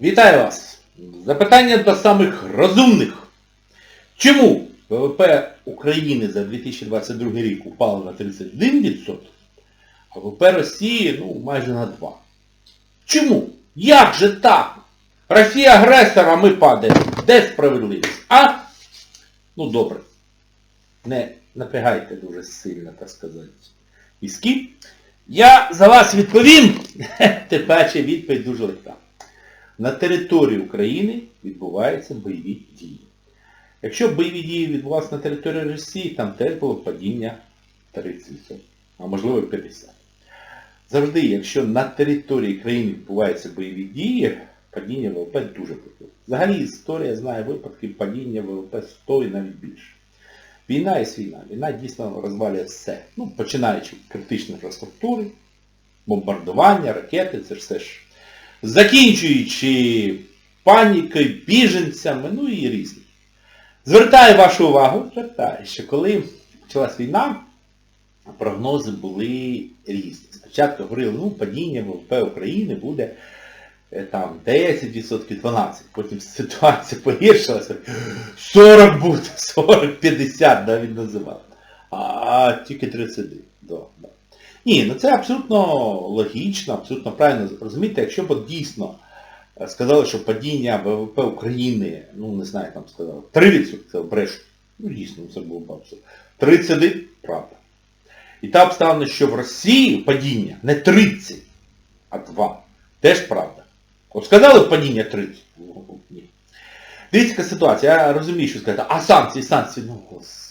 Вітаю вас! Запитання до самих розумних. Чому ВВП України за 2022 рік упало на 31%, а ВВП Росії ну, майже на 2%? Чому? Як же так? Росія агресор, а ми падаємо. Де справедливість? А? Ну добре. Не напрягайте дуже сильно, так сказати. Візки. Я за вас відповім. Тим паче відповідь дуже легка. На території України відбуваються бойові дії. Якщо бойові дії відбувалися на території Росії, там теж було падіння 30%, а можливо 50%. Завжди, якщо на території країни відбуваються бойові дії, падіння ВВП дуже похиле. Взагалі історія знає випадки падіння ВВП 100 і навіть більше. Війна є війна. Війна дійсно розвалює все. Ну, починаючи від критичної інфраструктури, бомбардування, ракети, це ж все ж. Закінчуючи панікою, біженцями, ну і різні. Звертаю вашу увагу, звертаю, що коли почалась війна, прогнози були різні. Спочатку говорили, ну, падіння ВВП України буде е, там 10%, 12%. Потім ситуація погіршилася. 40 буде, 40, 50 навіть називали. А тільки 31. Да, да. Ні, ну це абсолютно логічно, абсолютно правильно. Розумієте, якщо б дійсно е, сказали, що падіння ВВП України, ну не знаю, там сказали, 3% це брешу. Ну дійсно, це було б абсурд. 31 правда. І та обставина, що в Росії падіння не 30, а 2. Теж правда. От сказали падіння 30. Ну, ні. Дивіться, яка ситуація, я розумію, що сказати, а санкції, санкції, ну господи.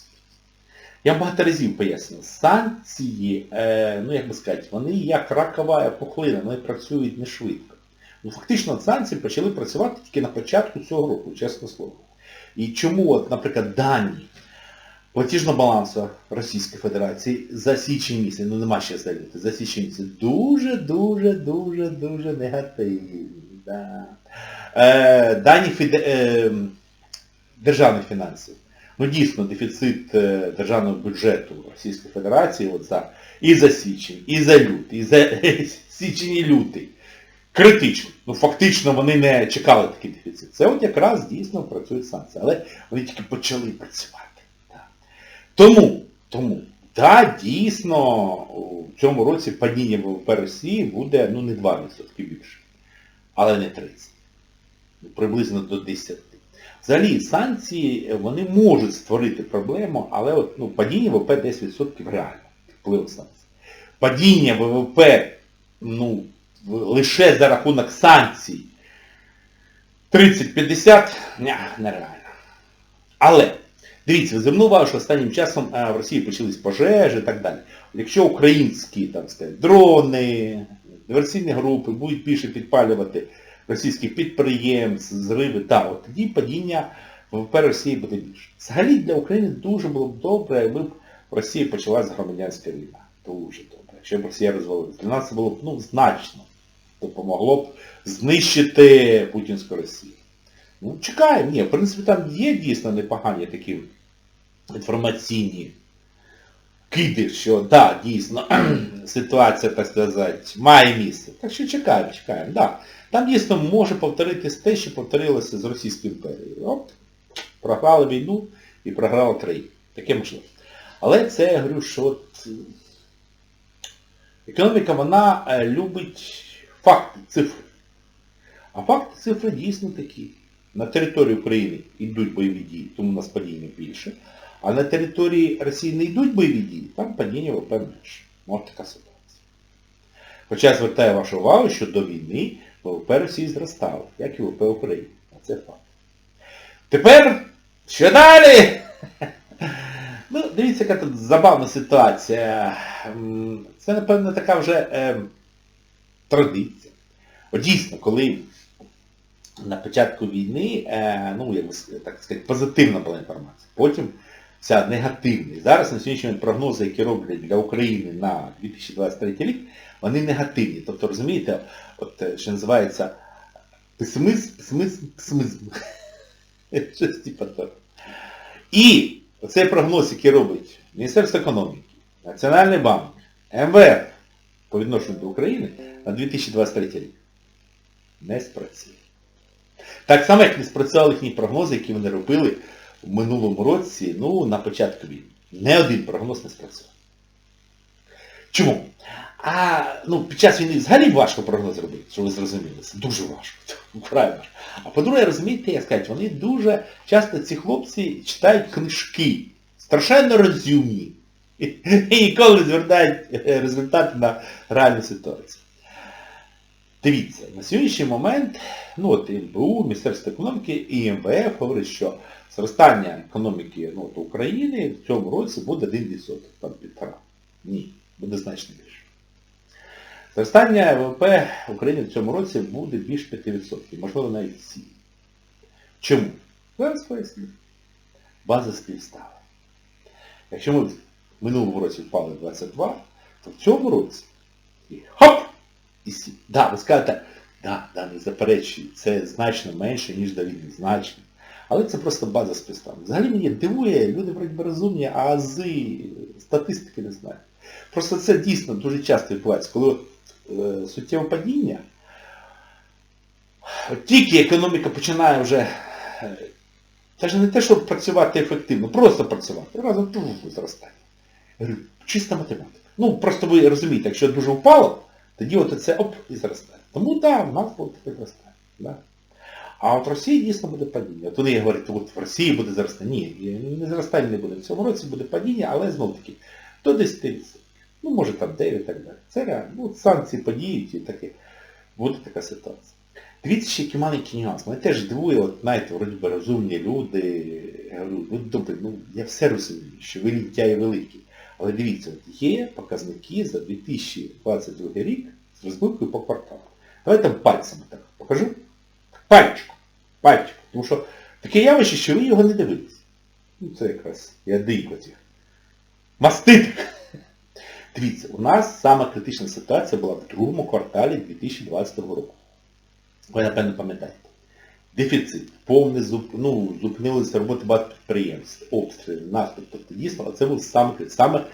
Я багато разів пояснював, санкції, е, ну як би сказати, вони як ракова пухлина, вони працюють не швидко. Ну фактично санкції почали працювати тільки на початку цього року, чесне слово. І чому, от, наприклад, дані платіжного балансу Російської Федерації за січень місяць, ну нема ще заліти, за січень місяць, дуже-дуже, дуже, дуже негативні. Да. Е, дані фіде, е, державних фінансів. Ну дійсно, дефіцит е, державного бюджету Російської Федерації от за, і за січень, і за лютий, і за січень і лютий. Критично. Ну фактично вони не чекали такий дефіцит. Це от якраз дійсно працюють санкції. Але вони тільки почали працювати. Так. Тому, тому, да, дійсно, у цьому році падіння ВВП Росії буде ну не 2% більше, але не 30%. Ну, приблизно до 10%. Взагалі санкції вони можуть створити проблему, але от, ну, падіння ВВП 10% реально. Вплив санкцій. Падіння ВВП ну, лише за рахунок санкцій 30-50 нереально. Але, дивіться, ви звернули увагу, що останнім часом а, в Росії почались пожежі і так далі. Якщо українські там, сказати, дрони, диверсійні групи будуть більше підпалювати російських підприємств, зриви, так, от тоді падіння ВВП Росії буде більше. Взагалі для України дуже було б добре, якби в Росії почалась громадянська війна. Дуже добре. Якщо б Росія розвалилася. Для нас це було б ну, значно. Допомогло б знищити Путінську Росію. Ну, чекаємо, ні, в принципі, там є дійсно непогані такі інформаційні киди, що да, дійсно, ситуація, так сказати, має місце. Так що чекаємо, чекаємо. Да. Там дійсно може повторитись те, що повторилося з Російською імперією. От, програли війну і програли країну. Таке можливо. Але це я говорю, що от економіка, вона е, любить факти, цифри. А факти, цифри дійсно такі. На території України йдуть бойові дії, тому у нас падіння більше. А на території Росії не йдуть бойові дії, там падіння ВВП менше. Ось така ситуація. Хоча я звертаю вашу увагу, що до війни ВВП Росії зростало, як і ВВП України. А це факт. Тепер, що далі? Ну, дивіться, яка тут забавна ситуація. Це, напевно, така вже е, традиція. От дійсно, коли на початку війни, е, ну, як так сказати, позитивна була інформація. Потім вся негативна. І зараз на сьогоднішній момент прогнози, які роблять для України на 2023 рік, вони негативні. Тобто, розумієте, от, що називається песимизм, песимизм, песимизм. Щось типу того. І оцей прогноз, який робить Міністерство економіки, Національний банк, МВФ по відношенню до України на 2023 рік, не спрацює. Так само, як не спрацювали їхні прогнози, які вони робили в минулому році, ну, на початку війни. Не один прогноз не спрацював. Чому? А ну, під час війни взагалі важко прогноз робити, що ви зрозуміли. Це дуже важко. Вкрай важко. А по-друге, розумієте, як сказати, вони дуже часто ці хлопці читають книжки, страшенно розумні. І ніколи не звертають е, результати на реальну ситуацію. Дивіться, на сьогоднішній момент, ну от МБУ, Міністерство економіки і МВФ говорить, що зростання економіки ну, от України в цьому році буде 1%, там півтора. Ні, буде значно більше. Зростання ВВП України в цьому році буде більш 5%, можливо навіть 7%. Чому? Зараз поясню. База співстала. Якщо ми в минулому році впали 22, то в цьому році і хоп! Сім. Да, ви скажете, да, да, не заперечую, це значно менше, ніж до значно. Але це просто база співставлення. Взагалі мені дивує, люди вроді розумні, а ази статистики не знають. Просто це дійсно дуже часто відбувається, коли е, суттєве падіння, тільки економіка починає вже, е, навіть не те, щоб працювати ефективно, просто працювати, разом туф, зростання. Я говорю, чиста математика. Ну, просто ви розумієте, якщо дуже впало, тоді от це оп і зростає. Тому так, да, в нас буде зростання. Да. А от в Росії дійсно буде падіння. От вони говорять, от в Росії буде зростання. Ні, не зростання не буде. В цьому році буде падіння, але знов таки до 10%. Ну, може там 9 і так далі. Це реально. Ну, санкції подіють і таке. Буде така ситуація. Дивіться, ще який маленький нюанс. Мене теж дивує, от знаєте, вроді би розумні люди. Я говорю, ну добре, ну я все розумію, що ви лінтяї великі. Але дивіться, є показники за 2022 рік з розбивкою по кварталу. Давайте пальцями так покажу. Пальчиком. Пальчиком. Тому що таке явище, що ви його не дивились. Ну це якраз я дийко цих. Маститик. Дивіться, у нас сама критична ситуація була в другому кварталі 2022 року. Ви, напевно, пам'ятаєте. Дефіцит, повне зуп... ну, зупинилися роботи багато підприємств, обстріли, наступ. Тобто дійсно, це був саме, саме,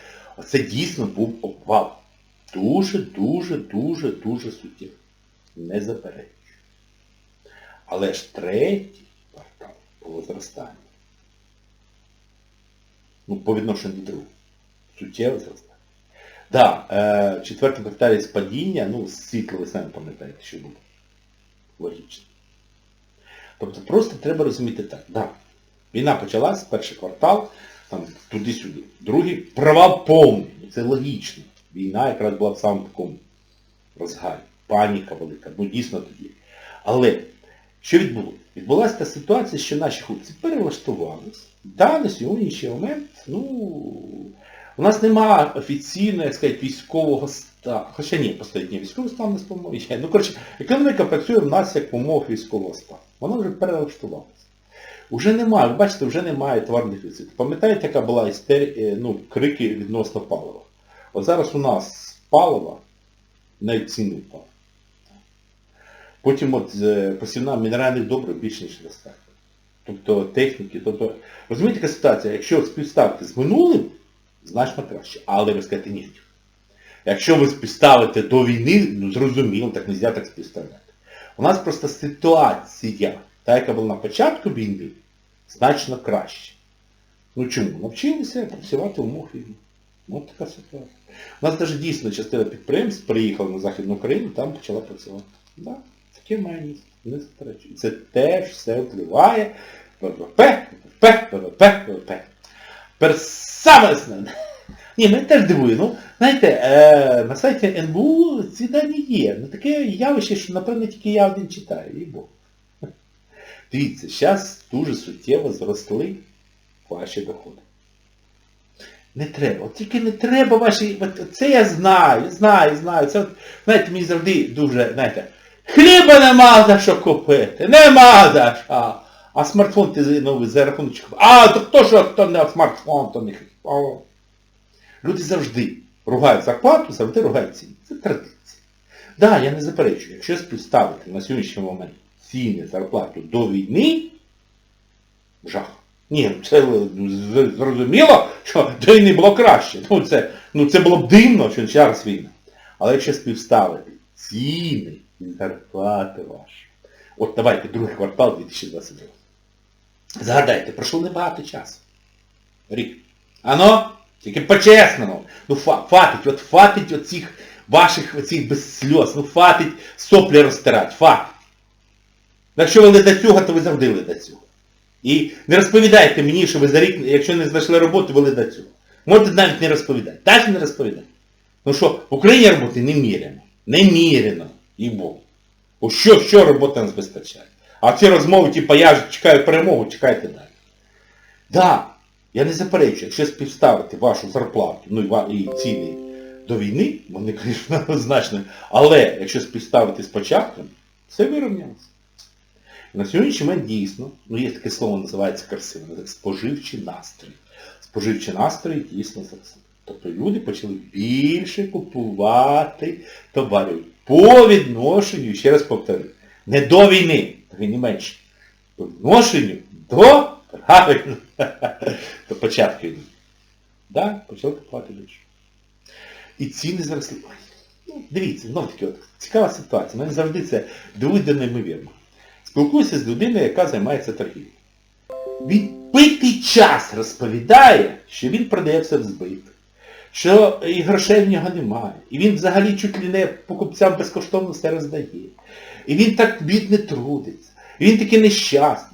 це дійсно був обвал. Дуже, дуже, дуже, суттєвий. Не заперечую. Але ж третій квартал було зростання. Ну, по відношенню до другого. Суттєве зростання. Так, да, е, в четвертому кварталі спадіння, ну, світло, ви самі пам'ятаєте, що було. Логічно. Тобто просто треба розуміти так. Да, війна почалась, перший квартал, там туди-сюди. Другий провал повний. Ну, Це логічно. Війна якраз була в самому такому розгарі. Паніка велика. Ну дійсно тоді. Але що відбулося? Відбулася та ситуація, що наші хлопці перелаштувались. Да, на сьогоднішній момент, ну, у нас немає офіційного, як сказати, військового стану. Хоча ні, ні, військовий стан не спомогає. Ну, коротше, економіка працює в нас як в військового стану. Вона вже перелаштувалася. Уже немає, бачите, вже немає товарних дефіциту. Пам'ятаєте, яка була істерія, ну, крики відносно палива? От зараз у нас палива, ціни впали. Потім от посівна мінеральних добрив більше, ніж достатньо. Тобто техніки, тобто, розумієте, яка ситуація, якщо співставити з минулим, значно краще. Але ви скажете, ні. Якщо ви співставите до війни, ну зрозуміло, так не можна так співставляти. У нас просто ситуація, та, яка була на початку війни, значно краще. Ну чому? Навчилися працювати в умовах війни. Ну, така ситуація. У нас навіть дійсно частина підприємств приїхала на Західну Україну, там почала працювати. Да, таке має місце. Не заперечую. Це теж все впливає. ВВП, ВВП, ВВП, ВВП. Основне. Ні, мене теж дивує. Ну, знаєте, е, на сайті НБУ ці дані є. Ну таке явище, що, напевно, тільки я один читаю, їй Бог. Дивіться, зараз дуже суттєво зросли ваші доходи. Не треба. От тільки не треба ваші... От це я знаю, знаю, знаю. Це, от, знаєте, мені завжди дуже, знаєте, хліба нема за що купити. Нема за що. А смартфон ти новий за рахунок. А, то хто що, хто не смартфон, то не. Люди завжди ругають зарплату, завжди ругають ціни. Це традиція. Так, да, я не заперечую, якщо співставити на сьогоднішній момент ціни, зарплату до війни, жах. Ні, це зрозуміло, що до війни було краще. Ну це, ну, це було б дивно, що зараз війна. Але якщо співставити ціни і зарплати ваші От давайте другий квартал 2022. Згадайте, пройшло небагато часу. Рік. Ано, тільки по-чесному. Ну фатить, от фатить оцих ваших оцих без сльоз. Ну фатить соплі розтирати. Фатить. Якщо ви не до цього, то ви завжди ли до цього. І не розповідайте мені, що ви за рік, якщо не знайшли роботу, ви до цього. Можете навіть не розповідати. Так не розповідати. Ну що, в Україні роботи неміряно. Неміряно. І Бог. О що, що робота нас безпечає? А ці розмови, типу, я чекаю перемогу, чекайте далі. Да, я не заперечую, якщо співставити вашу зарплату, ну і, ціни до війни, вони, звісно, значно, але якщо співставити з початком, все вирівнялося. На сьогоднішній момент дійсно, ну є таке слово, називається красиво, називається споживчий настрій. Споживчий настрій дійсно зростає. Тобто люди почали більше купувати товарів по відношенню, ще раз повторю, не до війни, так і не менше, по відношенню до, правильно, до початку війни. Купувати більше. І ціни зросли. Ну, дивіться, знов таки, от, цікава ситуація. Мене завжди це дивує до неймовірно. Спілкуюся з людиною, яка займається торгівлею. Він питий час розповідає, що він продає все в збиток, що і грошей в нього немає. І він взагалі чуть ли не покупцям безкоштовно все роздає. І він так бідне трудиться. І він такий нещасний.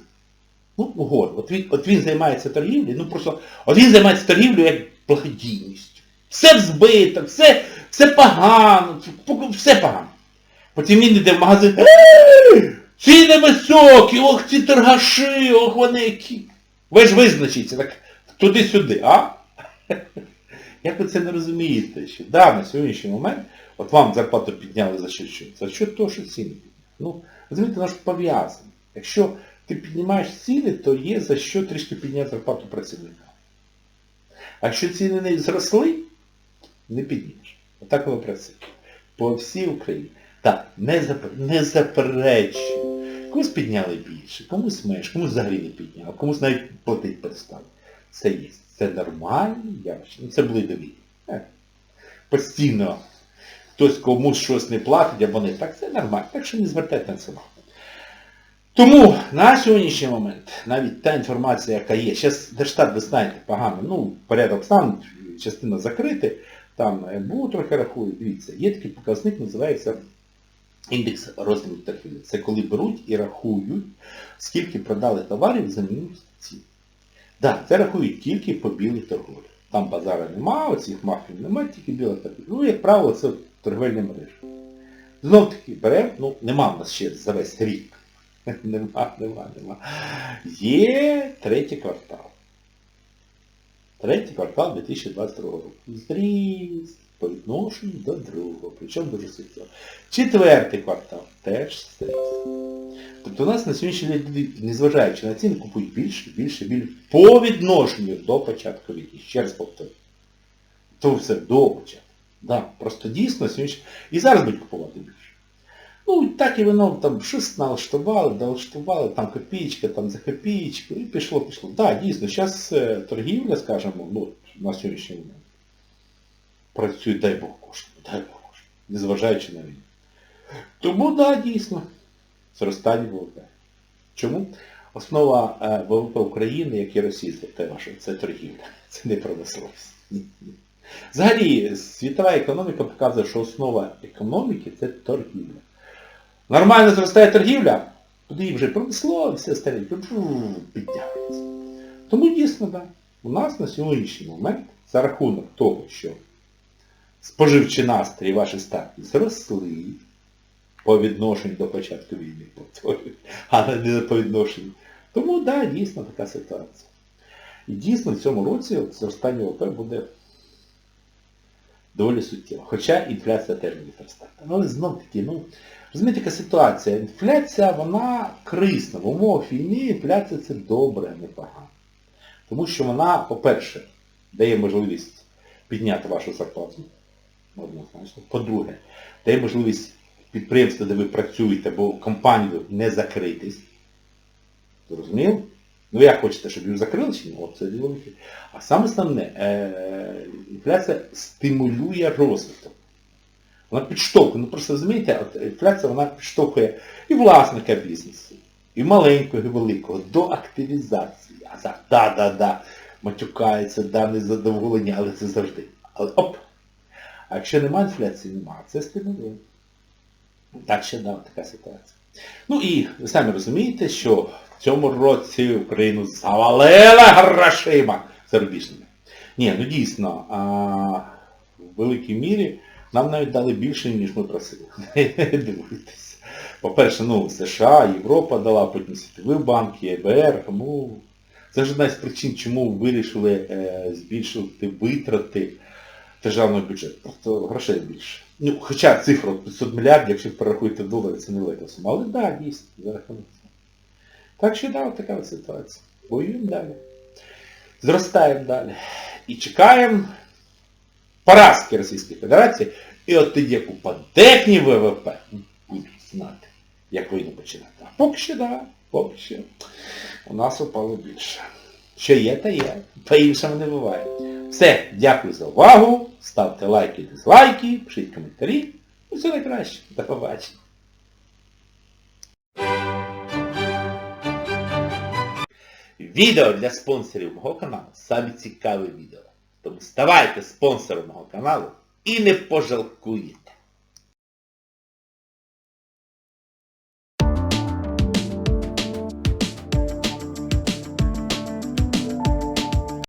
Ну, год. От він, от він займається торгівлею, ну просто, от він займається торгівлею як благодійністю. Все в збиток, все, все погано, все погано. Потім він йде в магазин. «Е, Ціни високі, ох ці торгаші, ох вони які. Ви ж визначіться, так туди-сюди, а? Як ви це не розумієте? Що да, на сьогоднішній момент, от вам зарплату підняли за що? За що то, що ціни підняли. Ну, розумієте, воно ж. Якщо ти піднімаєш ціни, то є за що трішки підняти зарплату працівника. А якщо ціни не зросли, не піднімеш. Отак воно працює. По всій Україні. Так, не, зап... не заперечую. Комусь підняли більше, комусь менше, комусь взагалі не підняли, комусь навіть платить перестали. Це є. Це нормальні явище. Ну, це були довідки. Е. Постійно хтось комусь щось не платить, або не так, це нормально. Так що не звертайте на це увагу. Тому на сьогоднішній момент навіть та інформація, яка є, зараз Держстат, ви знаєте, погано, ну, порядок стан, частина закрита, там БУ трохи рахує, дивіться, є такий показник, називається індекс розміру торгівлі. Це коли беруть і рахують, скільки продали товарів за мінус цін. Так, це рахують тільки по білій торговлі. Там базара нема, оцих мафів нема, тільки біла торгівля. Ну, як правило, це торговельна мережа. Знов таки беремо, ну нема в нас ще за весь рік. Нема, нема, нема. Є третій квартал. Третій квартал 2022 року. Зріс по відношенню до другого. Причому дуже суттєво. Четвертий квартал теж зріс. Тобто у нас на сьогоднішній день, незважаючи на ціни, купують більше, більше, більше. По відношенню до початку війни. Ще раз повторю. То все до початку. Да, просто дійсно сьогодні. І зараз будуть купувати більше. Ну, так і воно там щось налаштували, налаштували, там копійка, там за копійку, і пішло, пішло. Так, да, дійсно, зараз торгівля, скажімо, ну, на сьогоднішній момент працює, дай Бог коштує, дай Бог коштує, незважаючи на війну. Тому, так, да, дійсно, зростання ВВП. Чому? Основа е, ВВП України, як і Росії, це торгівля, це не промисловість. Взагалі, світова економіка показує, що основа економіки це торгівля. Нормально зростає торгівля, тоді вже промислово, все остальне підтягується. Тому дійсно, так, у нас на сьогоднішній момент за рахунок того, що споживчі настрої ваші статки зросли по відношенню до початку війни, а не по відношенню. Тому, да, дійсно така ситуація. І дійсно в цьому році зростання ВВП буде доволі суттєво. Хоча інфляція теж буде зростати. Але знов таки, ну, розумієте, яка ситуація? Інфляція, вона крисна. В умовах війни інфляція це добре, а не погано. Тому що вона, по-перше, дає можливість підняти вашу зарплату. По-друге, дає можливість підприємства, де ви працюєте, або компанію не закритись. Зрозуміло? Ну як хочете, щоб її закрили чи ні? От це діло. А саме основне, е, інфляція стимулює розвиток. Вона підштовхує, ну просто розумієте, от інфляція вона підштовхує і власника бізнесу, і маленького, і великого до активізації. А за да, да, да, матюкається, да, незадоволення, але це завжди. Але оп! А якщо немає інфляції, немає, це стимулює. Так що да, така ситуація. Ну і ви самі розумієте, що в цьому році Україну завалила грошима зарубіжними. Ні, ну дійсно, а, в великій мірі нам навіть дали більше, ніж ми просили. Дивуйтесь. По-перше, ну, США, Європа дала, потім Світовий банк, ЄБР, тому це ж одна з причин, чому вирішили е, збільшувати витрати державного бюджету. Просто грошей більше. Ну, хоча цифра 500 мільярдів, якщо перерахуєте долари, це не велика сума. Але так, да, дійсно, за рахунок цього. Так що да, така ситуація. Воюємо далі. Зростаємо далі. І чекаємо поразки Російської Федерації. І от тоді, як упаде к ВВП, будуть знати, як війну починати. А поки що, да, поки що. У нас упало більше. Що є, та є. По-іншому не буває. Все, дякую за увагу. Ставте лайки, дизлайки, пишіть коментарі. І все найкраще. До побачення. Відео для спонсорів мого каналу самі цікаві відео. Тому ставайте спонсором мого каналу і не пожалкуєте.